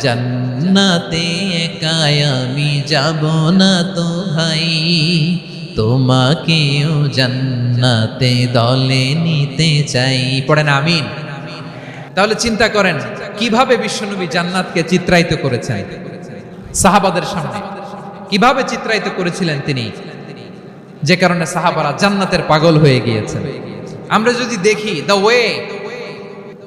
জান্নাতে একা আমি যাব না তো ভাই। তোমাকেও জান্নাতে দলে নিতে চাই। পড়েন, আমিন। তাহলে চিন্তা করেন, কীভাবে বিশ্বনবী জান্নাতকে চিত্রায়িত করেছেন? সাহাবাদের সামনে। কীভাবে চিত্রায়িত করেছিলেন তিনি? যে কারণে সাহাবারা জান্নাতের পাগল হয়ে গিয়েছেন। আমরা যদি দেখি the way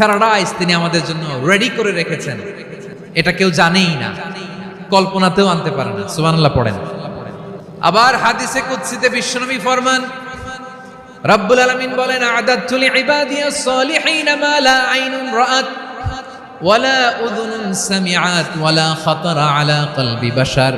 paradise তিনি আমাদের জন্য রেডি করে রেখেছেন। এটা কেউ জানেই না। কল্পনাতেও আনতে পারে না। সুবহানাল্লাহ পড়েন। আবার হাদিসে কুদসিতে বিশ্বনবী ফরমান, রব্বুল আলামিন বলেন আদাতু লিইবাদিয়াস সালিহিন মা লা আইনুন রাআত ওয়ালা উযুনুন সামিআত ওয়ালা খাতারা আলা কলবি বাশার।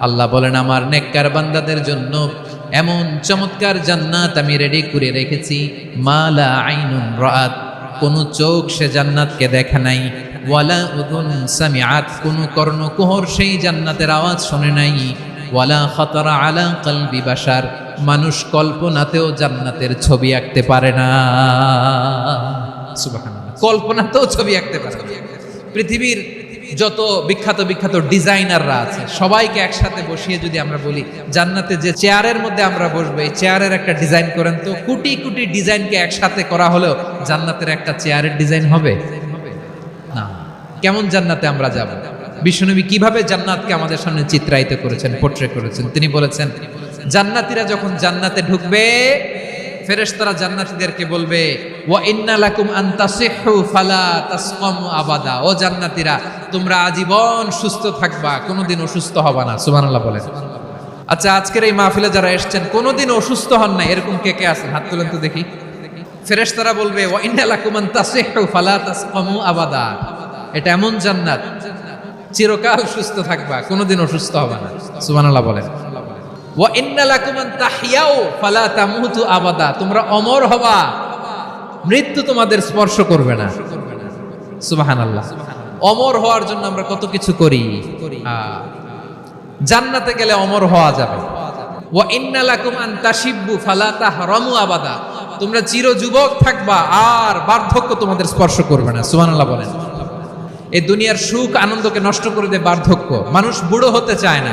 আল্লাহ বলেন, আমার নেককার বান্দাদের জন্য এমন চমৎকার জান্নাত আমি রেডি করে রেখেছি মালা আইনুন রাআত। কোন চোখ সে জান্নাতকে দেখে নাই। ওয়ালা উদুন সামিআত, কোন কর্ণকুহর সেই জান্নাতের আওয়াজ শোনে নাই। ওয়ালা খতরা আলা কলবি বাসার মানুষ কল্পনাতেও জান্নাতের ছবি আঁকতে পারে না। কল্পনাতেও ছবি আঁকতে পারে। পৃথিবীর যত বিখ্যাত বিখ্যাত ডিজাইনাররা আছে, সবাইকে একসাথে বসিয়ে যদি আমরা বলি, জান্নাতে যে চেয়ারের মধ্যে আমরা বসবো, এই চেয়ারের একটা ডিজাইন করেন তো, কোটি কোটি ডিজাইনকে একসাথে করা হলেও জান্নাতের একটা চেয়ারের ডিজাইন হবে? না। কেমন জান্নাতে আমরা যাব? বিশ্বনবী কীভাবে জান্নাতকে আমাদের সামনে চিত্রায়িত করেছেন পোট্রে করেছেন? তিনি বলেছেন, জান্নাতীরা যখন জান্নাতে ঢুকবে ফেরেশতারা জান্নাতীদেরকে বলবে, ওয়া ইন্না লাকুম আন ফালা তাসকামু আবাদা। ও জান্নাতীরা, তোমরা আজীবন সুস্থ থাকবা, কোনোদিন অসুস্থ হবা না। সুবহানাল্লাহ বলেন। আচ্ছা আজকের এই মাহফিলে যারা এসেছেন, কোনোদিন অসুস্থ হন না এরকম কে কে আছেন? হাত তুলেন তো দেখি। ফেরেশতারা বলবে, ওয়া ইন্না লাকুম আন ফালা তাসকামু আবাদা। এটা এমন জান্নাত। চিরকাল সুস্থ থাকবা, কোনোদিন অসুস্থ হবে না। সুবহানাল্লাহ বলেন। আবাদা তোমরা অমর হবা, মৃত্যু তোমাদের স্পর্শ করবে না। সুবহানাল্লাহ। অমর হওয়ার জন্য আমরা কত কিছু করি? জান্নাতে গেলে অমর হওয়া যাবে। তোমরা চির যুবক থাকবা, আর বার্ধক্য তোমাদের স্পর্শ করবে না। সুবহানাল্লাহ বলেন। এই দুনিয়ার সুখ আনন্দকে নষ্ট করে দেয় বার্ধক্য। মানুষ বুড়ো হতে চায় না।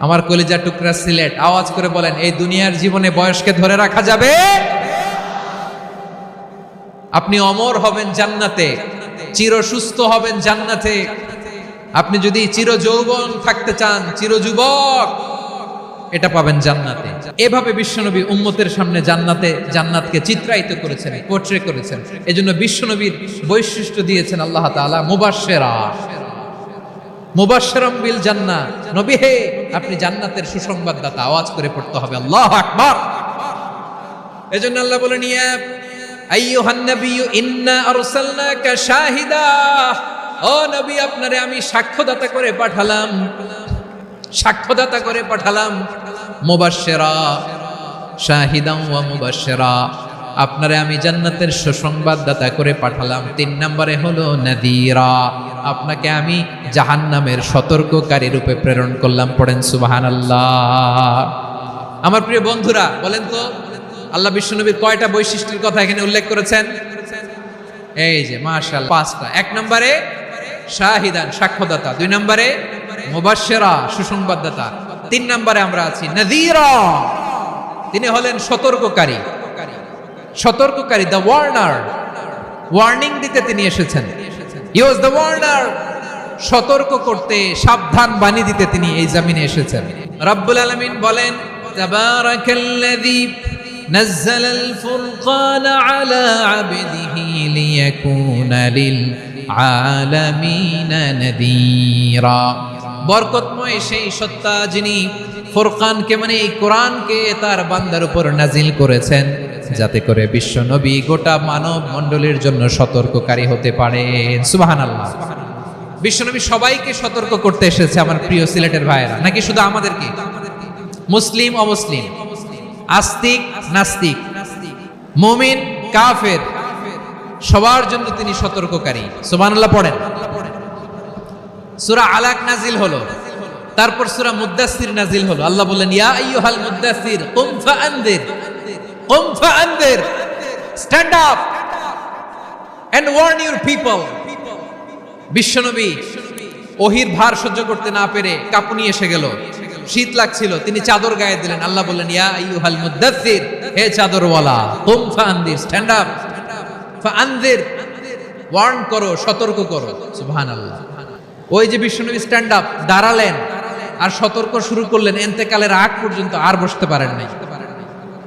আমার কলিজা টুকরা সিলেট। আওয়াজ করে বলেন, এই দুনিয়ার জীবনে বয়সকে ধরে রাখা যাবে? আপনি অমর হবেন জান্নাতে, চির সুস্থ হবেন জান্নাতে। আপনি যদি চির যৌবন থাকতে চান, চির যুবক, এটা পাবেন জান্নাতে। এভাবে বিশ্বনবী উম্মতের সামনে জান্নাতে, জান্নাতকে চিত্রায়িত করেছেন পোট্রে করেছেন। এজন্য বিশ্বনবীর বৈশিষ্ট্য দিয়েছেন আল্লাহ তাআলা মুবাশশিরা। মুবাশশিরাম বিল জান্নাহ। নবী হে, আপনি জান্নাতের সুসংবাদদাতা, আওয়াজ করে পড়তে হবে। আল্লাহু আকবার। এজন্য আল্লাহ বলেন, ইয়া আইয়ুহান নাবিয়্যু, ইন্না আরসালনাকা শাহিদা। ও নবী, আপনারে আমি সাক্ষ্যদাতা করে পাঠালাম। সাক্ষ্যদাতা করে পাঠালাম। মুবাশশিরা, শাহিদান ওয়া মুবাশশিরা। আপনারে আমি জান্নাতের সুসংবাদদাতা করে পাঠালাম। তিন নম্বরে হলো নাদিরা। আপনাকে আমি জাহান্নামের সতর্ককারী রূপে প্রেরণ করলাম। পড়েন সুবহানাল্লাহ। আমার প্রিয় বন্ধুরা, বলেন তো, আল্লাহ বিশ্বনবীর কয়টা বৈশিষ্ট্যের কথা এখানে উল্লেখ করেছেন? এই যে মাশাল পাঁচটা। এক নম্বরে শাহিদান, সাক্ষ্যদাতা। দুই নম্বরে মুবাশশিরা, সুসংবাদদাতা। তিন নম্বরে আমরা আছি নাযীরা তিনি হলেন সতর্ককারী। সতর্ককারী দ্য ওয়ার্নার ওয়ার্নিং দিতে তিনি এসেছেন ইউজ দ্য ওয়ার্নার সতর্ক করতে সাবধান বাণী দিতে তিনি এই জামিনে এসেছেন রব্বুল আলামিন বলেন তাবারাকাল্লাযী نزل الفرقان على عبده ليكون للعالمين نذيرا বরকতময় সেই সত্তা যিনি ফুরকানকে মানে এই কোরআনকে তার বান্দার উপর নাজিল করেছেন যাতে করে বিশ্ব নবী গোটা মানব মণ্ডলীর জন্য সতর্ককারী হতে পারেন সুবহানাল্লাহ। বিশ্বনবী সবাইকে সতর্ক করতে এসেছে আমার প্রিয় সিলেটের ভাইয়েরা। নাকি শুধু আমাদেরকে? মুসলিম, অমুসলিম? আস্তিক, নাস্তিক? মুমিন, কাফের? সবার জন্য তিনি সতর্ককারী। সুবহানাল্লাহ পড়েন। সূরা আলাক নাজিল হলো। তারপর সুরা মুদ্দাসির নাজিল হলো। আল্লাহ বললেন, ইয়া আইয়ুহাল মুদ্দাসির কুম কুম ফাআনদির। Stand up and warn your people বিশ্বনবী ওহির ভার সহ্য করতে না পেরে কাঁপুনি এসে গেল। শীত লাগছিল, তিনি চাদর গায়ে দিলেন। আল্লাহ বললেন, ইয়া আইয়ুহাল মুদ্দাসির হে চাদরওয়ালা কুম ফাআনদির স্ট্যান্ড আপ ফাআনদির ওয়ার্ন করো, সতর্ক করো। সুবহানাল্লাহ। ওই যে বিশ্বনবী স্ট্যান্ড আপ দাঁড়ালেন, আর সতর্ক শুরু করলেন। এন্তেকালের আগ পর্যন্ত আর বসতে পারেন নাই।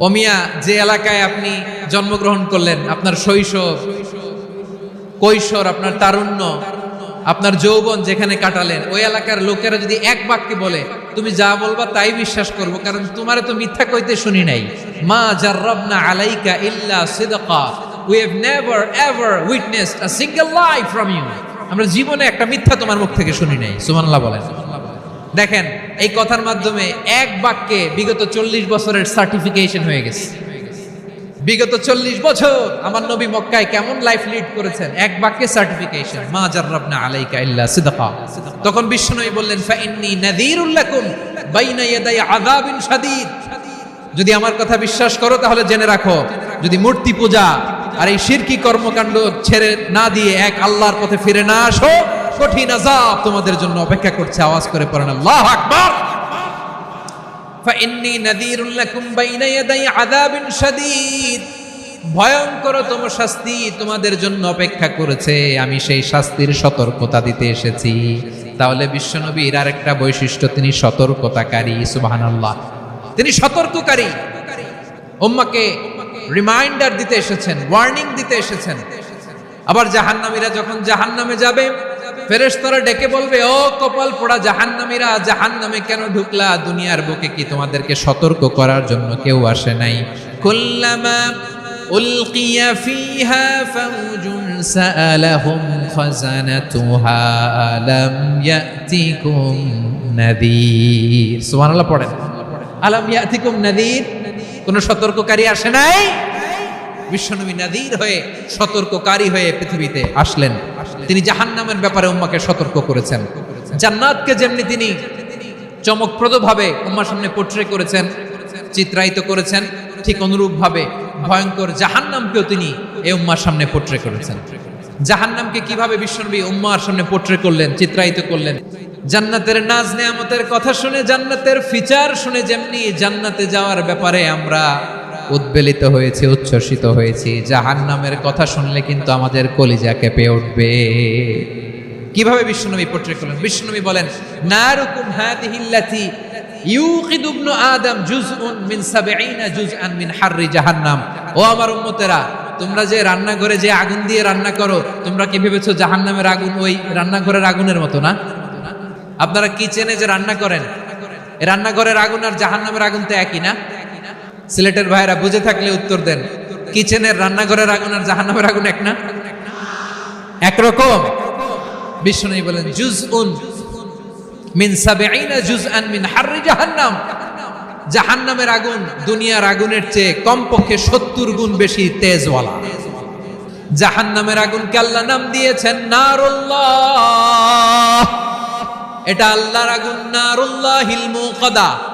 ওমিয়া যে এলাকায় আপনি জন্মগ্রহণ করলেন, আপনার শৈশব, কৈশোর, আপনার তারুণ্য, আপনার যৌবন যেখানে কাটালেন, ওই এলাকার লোকেরা যদি এক বাক্যে বলে, তুমি যা বলবা তাই বিশ্বাস করব, কারণ তোমারে তো মিথ্যা কইতে শুনি নাই। মা জাররাবনা আলাইকা ইল্লা সিদকা। We have never ever witnessed a single life from you আমরা জীবনে একটা মিথ্যা তোমার মুখ থেকে শুনি নাই। সুবহানাল্লাহ বলেন। দেখেন, এই কথার মাধ্যমে এক বাক্যে বিগত চল্লিশ বছরের সার্টিফিকেশন হয়ে গেছে। বিগত চল্লিশ বছর আমার নবী মক্কায় কেমন লাইফ লিড করেছেন? এক বাক্যে সার্টিফিকেশন মা জাররাবনা আলাইকা ইল্লা তখন বিশ্বনবী বললেন, ফাইন্নি নাযীরুল লাকুম বাইনা ইয়াদাই আযাবিন শাদীদ। যদি আমার কথা বিশ্বাস করো, তাহলে জেনে রাখো, যদি মূর্তি পূজা আর এই শিরকি কর্মকাণ্ড ছেড়ে না দিয়ে এক আল্লাহর পথে ফিরে না আসো কঠিন আযাব তোমাদের জন্য অপেক্ষা করছে আওয়াজ করে পড়েন আল্লাহু আকবার فإني نذير لكم بين يدي عذاب شديد ভয়ঙ্করতম শাস্তি তোমাদের জন্য অপেক্ষা করেছে আমি সেই শাস্তির সতর্কতা দিতে এসেছি তাহলে বিশ্বনবীর আরেকটা বৈশিষ্ট্য তিনি সতর্কতাকারী সুবহানাল্লাহ তিনি সতর্ককারী উম্মাকে রিমাইন্ডার দিতে এসেছেন ওয়ার্নিং দিতে এসেছেন আবার জাহান্নামীরা যখন জাহান্নামে যাবে ফেরেশতারা ডেকে বলবে, ও কপাল পোড়া জাহান্নামীরা, জাহান্নামে কেন ঢুকলা? দুনিয়ার বুকে কি তোমাদেরকে সতর্ক করার জন্য কেউ আসে নাই? নাযীর কোন সতর্ককারী আসে নাই? বিশ্বনবী নাদির হয়ে সতর্ককারী হয়ে পৃথিবীতে আসলেন। তিনি জাহান্নামের ব্যাপারে উম্মাকে সতর্ক করেছেন। জান্নাতকে যেমনি তিনি চমকপ্রদভাবে উম্মার সামনে পোট্রে করেছেন, চিত্রায়িত করেছেন, ঠিক অনুরূপভাবে ভয়ঙ্কর জাহান্নামকেও তিনি এই উম্মার সামনে পোট্রে করেছেন। জাহান্নামকে কীভাবে বিশ্বনবী উম্মার সামনে পোট্রে করলেন, চিত্রায়িত করলেন? জান্নাতের নাজ নেয়ামতের কথা শুনে, জান্নাতের ফিচার শুনে যেমনি জান্নাতে যাওয়ার ব্যাপারে আমরা উদ্বেলিত হয়েছি, উচ্ছ্বসিত হয়েছি। জাহান্নামের কথা শুনলে কিন্তু আমাদের কলিজা কেঁপে উঠবে। কীভাবে বিশ্বনবী পোট্রে করলেন? বিশ্বনবী বলেন, নারুকুম হাদিহিল্লাতি ইউকিদু ইবনু আদম জুজউন 70 জুজআন মিন হাররি জাহান্নাম। ও আমার তোমরা যে রান্নাঘরে যে আগুন দিয়ে রান্না করো, তোমরা কি ভেবেছো জাহান্নামের আগুন ওই রান্নাঘরের আগুনের মতো না? আপনারা কিচেনে যে রান্না করেন? রান্নাঘরের আগুন আর জাহান্নামের আগুন তো একই না? সিলেটের ভাইরা বুঝে থাকলে উত্তর দেন। কিচেনের রান্নাঘরের আগুন আর জাহান্নামের আগুন এক না? একরকম বিষ্ণু বলেন জুজ উন আগুনের চেয়ে কমপক্ষে সত্তর গুণ বেশি তেজওয়ালা। জাহান্নামের নাম দিয়েছেন এটা আল্লাহর আগুন, নারুল্লাহিল মুকাদা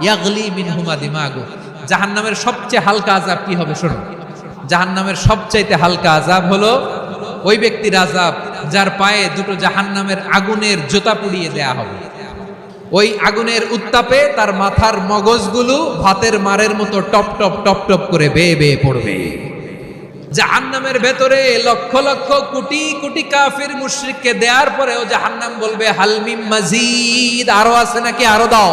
ইয়াগলি মিনহুমা দিমাগু। জাহান্নামের সবচেয়ে হালকা আযাব কি হবে শুনুন জাহান্নামের সবচাইতে হালকা আযাব হলো ওই ব্যক্তির আযাব যার পায়ে দুটো জাহান্নামের আগুনের জোতা পুড়িয়ে দেয়া হবে। ওই আগুনের উত্তাপে তার মাথার মগজগুলো ভাতের মারের মতো টপ টপ টপ টপ করে বেয়ে বেয়ে পড়বে। জাহান্নামের ভেতরে লক্ষ লক্ষ কোটি কোটি কাফির মুশরিককে দেওয়ার পরেও জাহান্নাম বলবে হালমিম মাজিদ। আরও আছে নাকি? আরও দাও।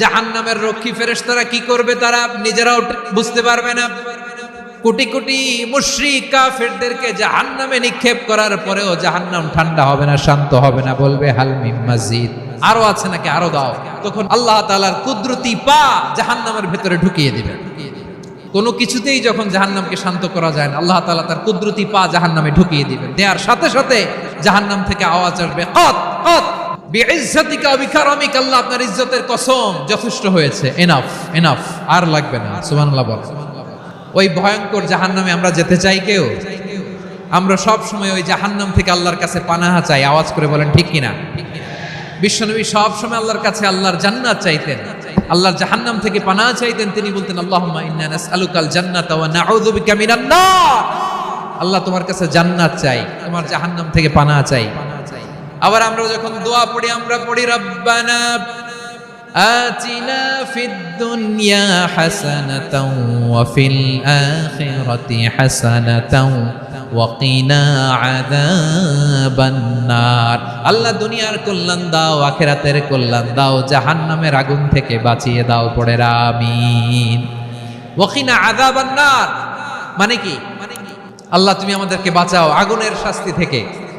জাহান নামের রক্ষী ফেরেশতারা কি করবে তারা নিজেরাও বুঝতে পারবে না। কোটি কোটি মুশরিক কাফেরদেরকে জাহান্নামে নিক্ষেপ করার পরেও জাহান্নাম ঠান্ডা হবে না, শান্ত হবে না, বলবে হালমিম মাজিদ। আরও আছে নাকি? আরও দাও। তখন আল্লাহ তালার কুদরতি পা জাহান্নামের ভেতরে ঢুকিয়ে দিবেন কোনো কিছুতেই যখন জাহান্নামকে শান্ত করা যায় না, আল্লাহ তালা তার কুদরতি পা জাহান্নামে ঢুকিয়ে দিবেন। দেওয়ার সাথে সাথে জাহান্নাম থেকে আওয়াজ আসবে, কত কত আল্লাহ আপনার ইজ্জতের যথেষ্ট হয়েছে। আর লাগবে না। ওই ভয়ঙ্কর জাহান্নামে আমরা যেতে চাই কেউ? আমরা সব সময় ওই জাহান্নাম থেকে আল্লাহর কাছে পানাহা চাই। আওয়াজ করে বলেন, ঠিক কিনা? বিশ্বনবী সব সময় আল্লাহর কাছে আল্লাহর জান্নাত চাইতেন। আল্লাহর জাহান্নাম থেকে পানা চাইতেন। তিনি বলতেন, আল্লাহুম্মা জান্নাতা আল্লাহ তোমার কাছে জান্নাত চাই, তোমার জাহান্নাম থেকে পানা চাই। আবার আমরা যখন দোয়া পড়ি, আমরা পড়ি, রব্বানা আতিনা ফিদ দুনিয়া হাসানাতাও ওয়া ফিল আখিরাতি হাসানাতাও ওয়াকিনা আল্লাহ দুনিয়ার কল্যাণ দাও, আখেরাতের কল্যাণ দাও, জাহান্নামের আগুন থেকে বাঁচিয়ে দাও পড়ে আমিন। ওয়াকিনা মানে কি মানে কি? আল্লাহ, তুমি আমাদেরকে বাঁচাও, আগুনের শাস্তি থেকে।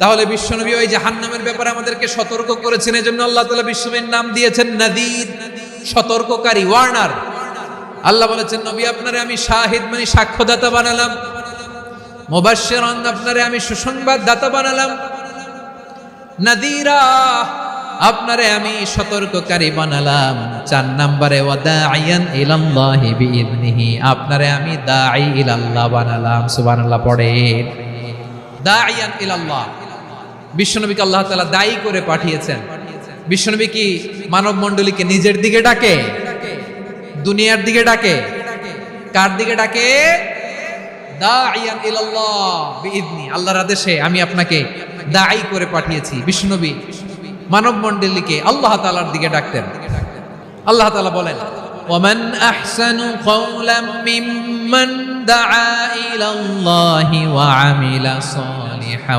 তাহলে বিশ্বনবী ওই জাহান্নামের ব্যাপারে আমাদেরকে সতর্ক করেছেন, এজন্য আল্লাহ তাআলা বিশ্বনবীর নাম দিয়েছেন নাদির সতর্ককারী, ওয়ার্নার। আল্লাহ বলেছেন, নবী, আপনারে আমি শাহিদ মানে সাক্ষ্যদাতা বানালাম। মুবাশশিরান আপনারে আমি সুসংবাদ দাতা বানালাম। নাদিরা, আপনারে আমি সতর্ককারী বানালাম। চার নম্বরে আপনারে আমি দাঈ ইলাল্লাহ বানালাম। সুবহানাল্লাহ পড়ে দাইয়ান ইলাল্লাহ। বিশ্বনবীকে আল্লাহ তালা দায়ী করে পাঠিয়েছেন। বিশ্বনবী কি মানব মণ্ডলীকে নিজের দিকে ডাকে? দুনিয়ার দিকে ডাকে? কার দিকে ডাকে? আল্লাহর আদেশে আমি আপনাকে দায়ী করে পাঠিয়েছি। বিষ্ণুনবী মানব মণ্ডলীকে আল্লাহ তালার দিকে ডাকতেন। আল্লাহ তালা বলেন ومن أحسن قولا ممن دعا إلى الله وعمل صالحا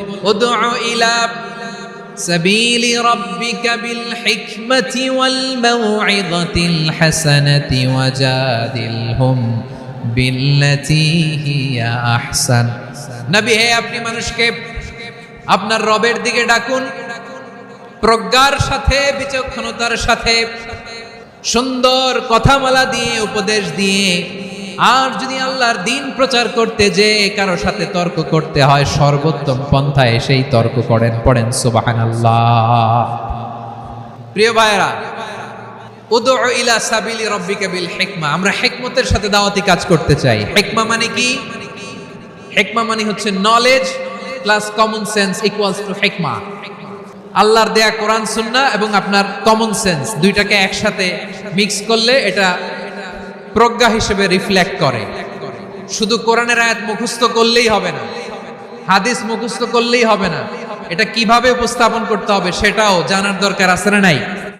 উদউ ইলা سبيل ربك بالحكمة والموعظة الحسنة وجادلهم بالتي هي أحسن নবী হে আপনি মানুষকে আপনার রবের দিকে ডাকুন প্রজ্ঞার সাথে বিচক্ষণতার সাথে সুন্দর কথামালা দিয়ে উপদেশ দিয়ে আর যদি আল্লাহর দিন প্রচার করতে যে কারও সাথে তর্ক করতে হয়, সর্বোত্তম পন্থায় সেই তর্ক করেন, পড়েন সুবাহান আল্লাহ প্রিয় ভাইয়েরা উদু ইলা সাবিলি হিকমা। আমরা হিকমতের সাথে দাওয়াতি কাজ করতে চাই। হিকমা মানে কি? হিকমা মানে হচ্ছে knowledge plus common sense equals to হিকমা আল্লাহর দেয়া কোরআন সুন্না এবং আপনার কমন সেন্স দুইটাকে একসাথে মিক্স করলে এটা প্রজ্ঞা হিসেবে রিফ্লেক্ট করে। শুধু কোরআনের আয়াত মুখস্থ করলেই হবে না। হাদিস মুখস্থ করলেই হবে না। এটা কীভাবে উপস্থাপন করতে হবে সেটাও জানার দরকার আছে না নাই?